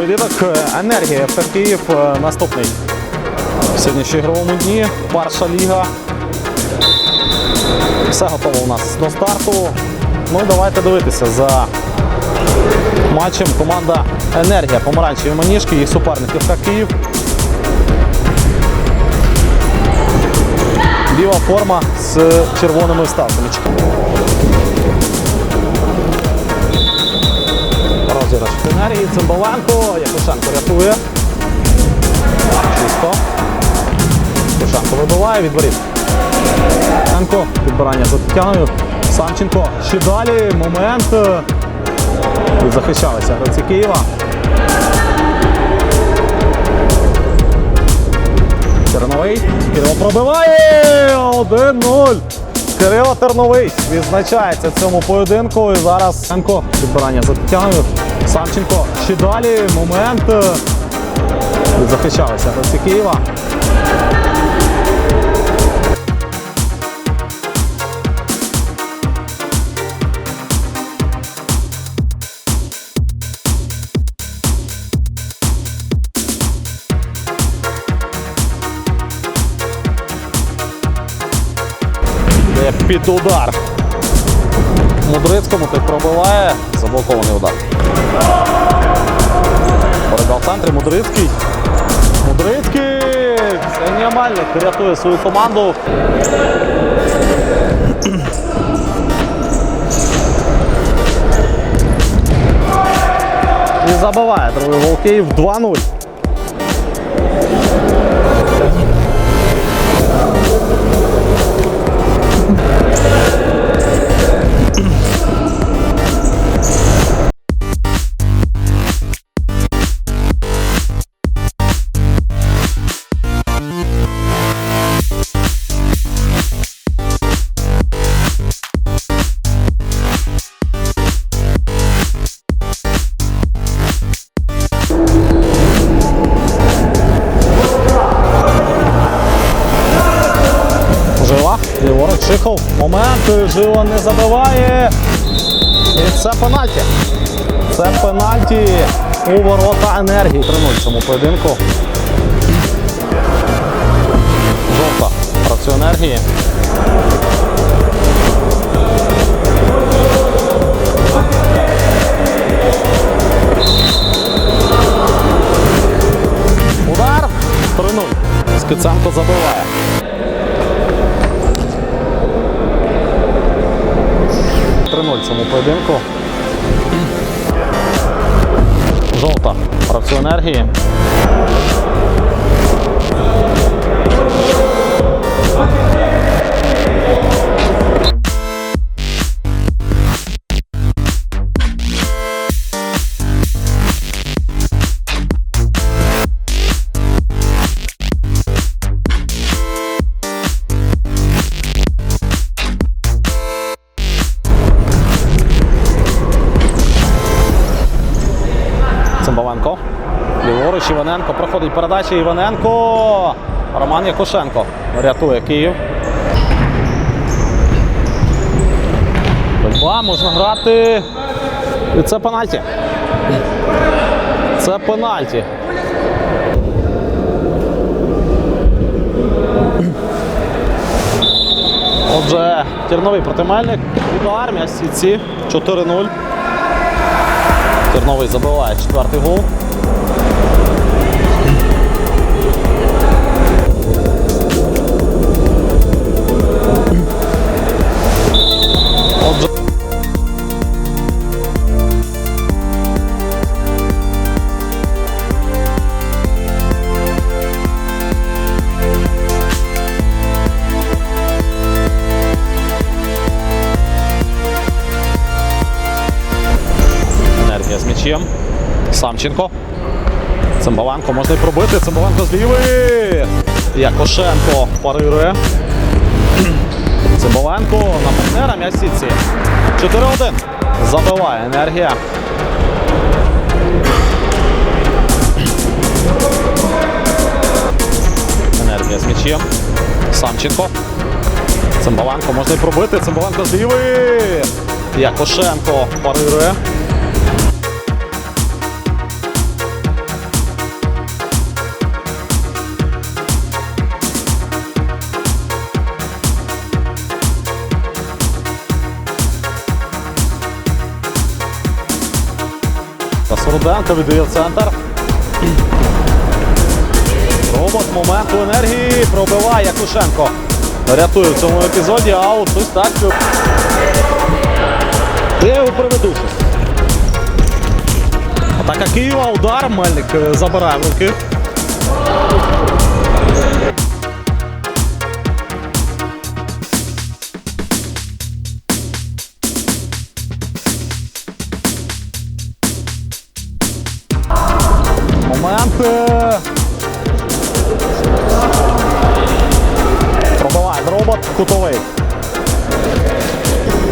Поєдинок е, енергія ФК Київ е, наступний. В сьогоднішньому ігровому дні перша ліга. Все готово у нас до старту. Ну і давайте дивитися за матчем команда Енергія помаранчеві маніжки, їх суперник ФК Київ. Біла форма з червоними вставками. Розіграш енергії, Цимбаленко, Якушенко рятує. Чисто. Якушенко вибиває від воріт. Анко, підбирання за Тетяною. Самченко ще далі. Момент. Захищалися гравці Києва. Терновий. Кирило пробиває 1-0. Кирило Терновий відзначається цьому поєдинку. І зараз Санко за Тетяною. Самченко ще далі. Момент. Захищалися гравці Києва. Під удар. Мудрицькому той пробиває. Заблокований удар. Боротьба в центрі. Мудрицький. Мудрицький. Ксенія Мальник рятує свою команду. І забиває другий гол Київ 2-0. Ліворуч Шихов. Момент, Жила не забиває. І це пенальті. Це пенальті у ворота енергії. 3-0 цьому поєдинку. Жовта працює енергії. Удар 3-0. Скиценко забиває. Іваненко. Проходить передача Іваненко. Роман Якушенко рятує Київ. Боротьба, можна грати. І це пенальті. Це пенальті. Отже, Терновий протимельник. Удар, м'яч сітці 4-0. Терновий забиває четвертий гол. М'ячем. Самченко. Цимбаленко можна й пробити. Цимбаленко з лівої. Якошенко парирує. Цимбаленко на партнера сітці. 4-1. Забиває енергія. Енергія з м'ячем. Самченко. Цимбаленко можна й пробити. Цимбаленко з лівої. Якошенко парирує. Зараз Руденко віддає центр. Робот моменту енергії пробиває Якушенко. Рятує в цьому епізоді, а от ось так. Я його приведу. Атака Києва, удар, Мельник е, забирає руки. Пробиває робот кутовий.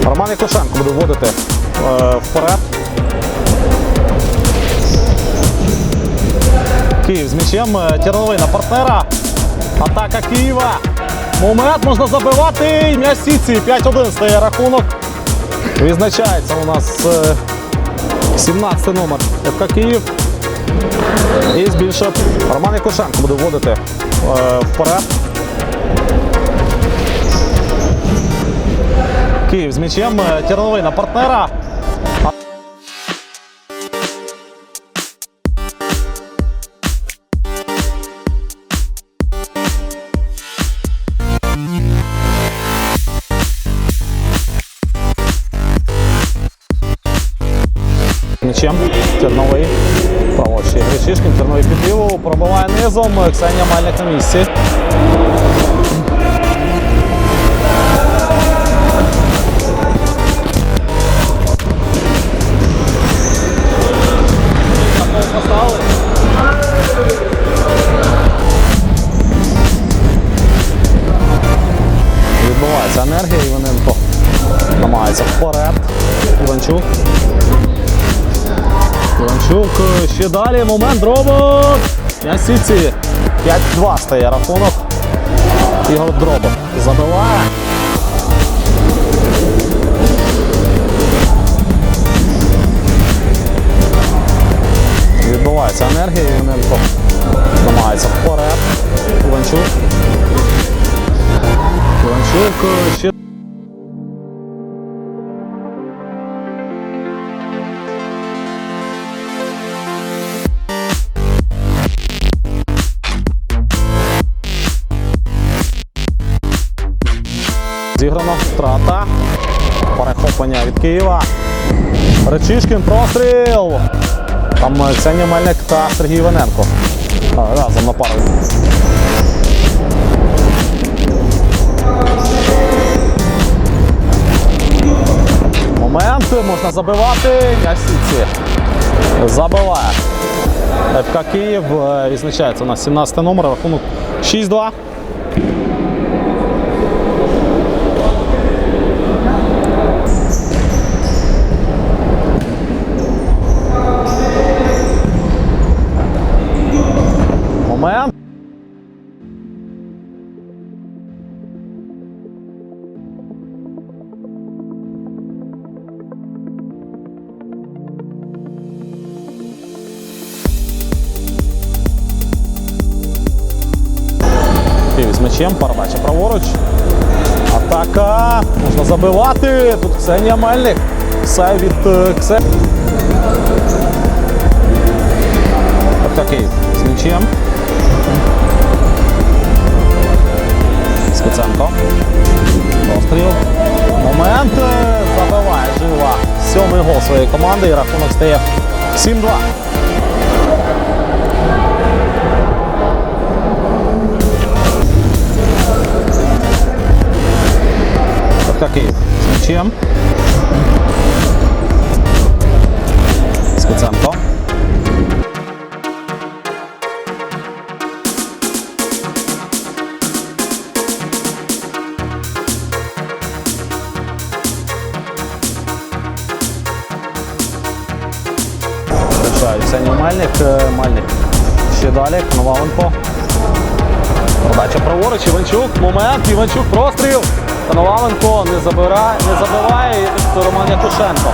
Роман Якушенко буде вводити е, вперед. Київ з м'ячем. е, на партнера. Атака Києва. Момент можна забивати. М'яч в сітці. 5-1 стає рахунок. Відзначається у нас е, 17 номер ФК Київ. І збільшує. Роман Якушенко буде вводити е, вперед. Київ з м'ячем. е, Тірновий на партнера. М'ячем. Терновий. Право ще Гречишкін. Терновий під ліву. Пробиває низом. Ксенія Мальник на місці. Ще далі. Момент робот. На сітці. 5-2 стає рахунок. Ігор Дробов забиває. Відбувається енергія, Іваненко намагається вперед. Іванчук е, ще. Зіграно втрата. Перехоплення від Києва. Речишкін простріл. Там е, Ксенія Мельник та Сергій Іваненко. Разом на пару. Момент можна забивати. М'яч. Забиває. ФК Київ е, відзначається у нас 17 номер, рахунок 6-2. М'ячем, передача праворуч. Атака. Можна забивати. Тут Ксенія Мельник. Все від е, Ксе. ФК з м'ячем. Скоценко. Постріл. Момент забиває жива. Сьомий гол своєї команди і рахунок стає 7-2. Київ з м'ячем. Скоценко. Включає Ксенію Мельник. Ще далі. Коноваленко. Передача праворуч. Іванчук. Момент. Іванчук простріл. Коноваленко не забирає, не забиває. Тут Роман Якушенко.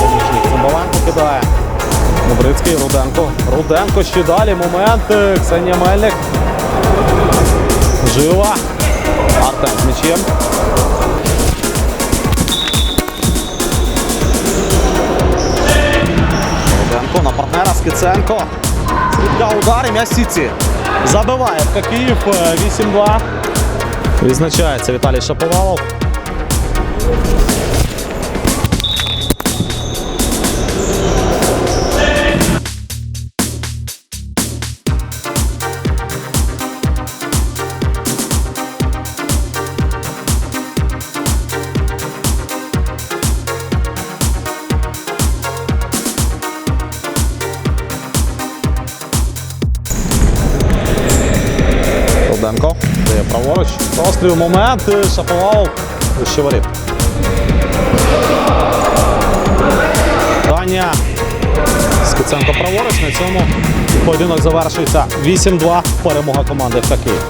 Помічник Цимбаленко кидає. Мудрицький, Руденко. Руденко ще далі. Момент. Е, Ксенія Мельник. Жива. Артем з м'ячем. Руденко. На партнера Скиценко. Слідка удар і м'яч в. Забиває Київ е, 8-2. Відзначається Віталій Шаповалов. Руденко дає праворуч. Розстріл момент. і ще воріт. Таня. Скиценко праворуч. На цьому поєдинок завершується 8-2. Перемога команди в Київ.